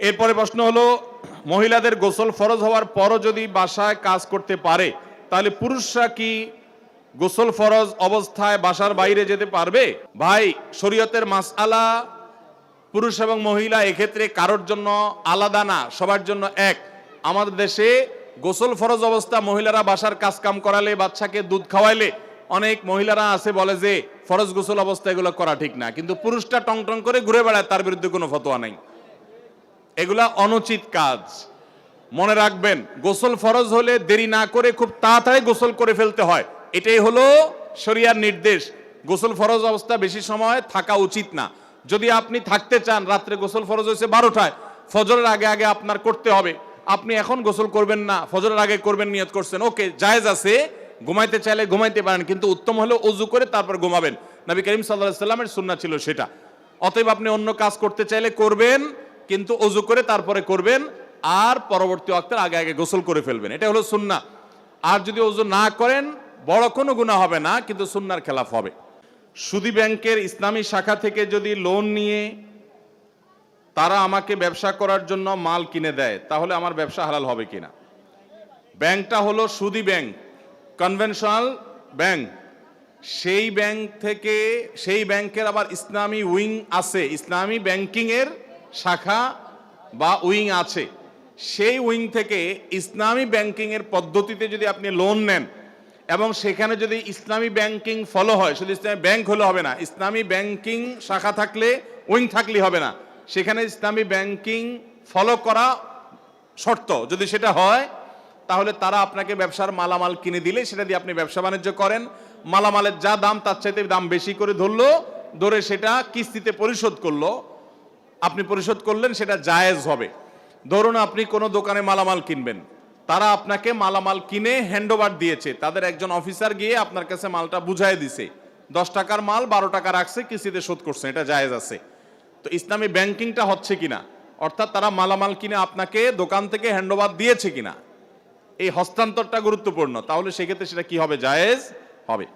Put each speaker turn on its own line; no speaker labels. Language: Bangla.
এরপরে প্রশ্ন হলো, মহিলাদের গোসল ফরজ হওয়ার পরও যদি বাসায় কাজ করতে পারে, তাহলে পুরুষরা কি গোসল ফরজ অবস্থায় বাসার বাইরে যেতে পারবে? ভাই, শরীয়তের মাসআলা পুরুষ এবং মহিলা এক্ষেত্রে কারোর জন্য আলাদা না, সবার জন্য এক। আমাদের দেশে গোসল ফরজ অবস্থা মহিলারা বাসার কাজ কাম করালে, বাচ্চাকে দুধ খাওয়াইলে অনেক মহিলারা আছে বলে যে, ফরজ গোসল অবস্থা এগুলো করা ঠিক না। কিন্তু পুরুষটা টং টং করে ঘুরে বেড়ায়, তার বিরুদ্ধে কোনো ফতোয়া নাই। এগুলা অনুচিত কাজ। মনে রাখবেন, গোসল ফরজ হলে দেরি না করে খুব তাড়াতাড়ি গোসল করে ফেলতে হয়। এটাই হলো শরিয়ার নির্দেশ। গোসল ফরজ অবস্থা বেশি সময় থাকা উচিত না। যদি আপনি থাকতে চান, রাত্রে গোসল ফরজ হয়েছে বারোটায়, ফজরের আগে আগে আপনার করতে হবে। আপনি এখন গোসল করবেন না, ফজরের আগে করবেন, নিয়ত করছেন। ওকে, জায়েজ আছে, ঘুমাইতে চাইলে ঘুমাইতে পারেন, কিন্তু উত্তম হলো অজু করে তারপর ঘুমাবেন। নবী করিম সাল্লাহ সাল্লামের সুন্না ছিল সেটা। অতএব আপনি অন্য কাজ করতে চাইলে করবেন কিন্তু অজু করে তারপরে করবেন আর পরবর্তী অক্তের আগে আগে গোসল করে ফেলবেন। এটা হলো সুন্না। আর যদি অজু না করেন, বড় কোনো গুণা হবে না, কিন্তু সুন্নার খেলাফ হবে। সুদী ব্যাংকের ইসলামী শাখা থেকে যদি লোন নিয়ে তারা আমাকে ব্যবসা করার জন্য মাল কিনে দেয়, তাহলে আমার ব্যবসা হালাল হবে কিনা? ব্যাংকটা হলো সুদী ব্যাংক, কনভেনশনাল ব্যাংক। সেই ব্যাংক থেকে, সেই ব্যাংকের আবার ইসলামী উইং আছে। ইসলামী ব্যাংকিং এর শাখা বা উইং আছে, সেই উইং থেকে ইসলামী ব্যাংকিং এর পদ্ধতিতে যদি আপনি লোন নেন এবং সেখানে যদি ইসলামী ব্যাংকিং ফলো হয়, শুধু ইসলামী ব্যাংক হলে হবে না, ইসলামী ব্যাংকিং শাখা থাকলে উইং থাকলে হবে না, সেখানে ইসলামী ব্যাংকিং ফলো করা শর্ত, যদি সেটা হয়, তাহলে তারা আপনাকে ব্যবসার মালামাল কিনে দিলে সেটা দিয়ে আপনি ব্যবসা বাণিজ্য করেন, মালামালের যা দাম তার চাইতে দাম বেশি করে ধরলো, ধরে সেটা কিস্তিতে পরিশোধ করল আপনি পরিশোধ করলেন, সেটা জায়েজ হবে। ধরুন আপনি কোনো দোকানে মালামাল কিনবেন। তারা আপনাকে মালামাল কিনে হ্যান্ডওভার দিয়েছে। তাদের একজন অফিসার গিয়ে আপনার কাছে মালটা বুঝাই দিছে। দশ টাকার মাল, বারো টাকা রাখছে, কিস্তিতে শোধ করছে, এটা জায়েজ আছে। তো ইসলামী ব্যাংকিংটা হচ্ছে কিনা অর্থাৎ তারা মালামাল কিনে আপনাকে দোকান থেকে হ্যান্ডওভার দিয়েছে কিনা এই হস্তান্তরটা গুরুত্বপূর্ণ। তাহলে সেক্ষেত্রে সেটা কি হবে? জায়েজ হবে।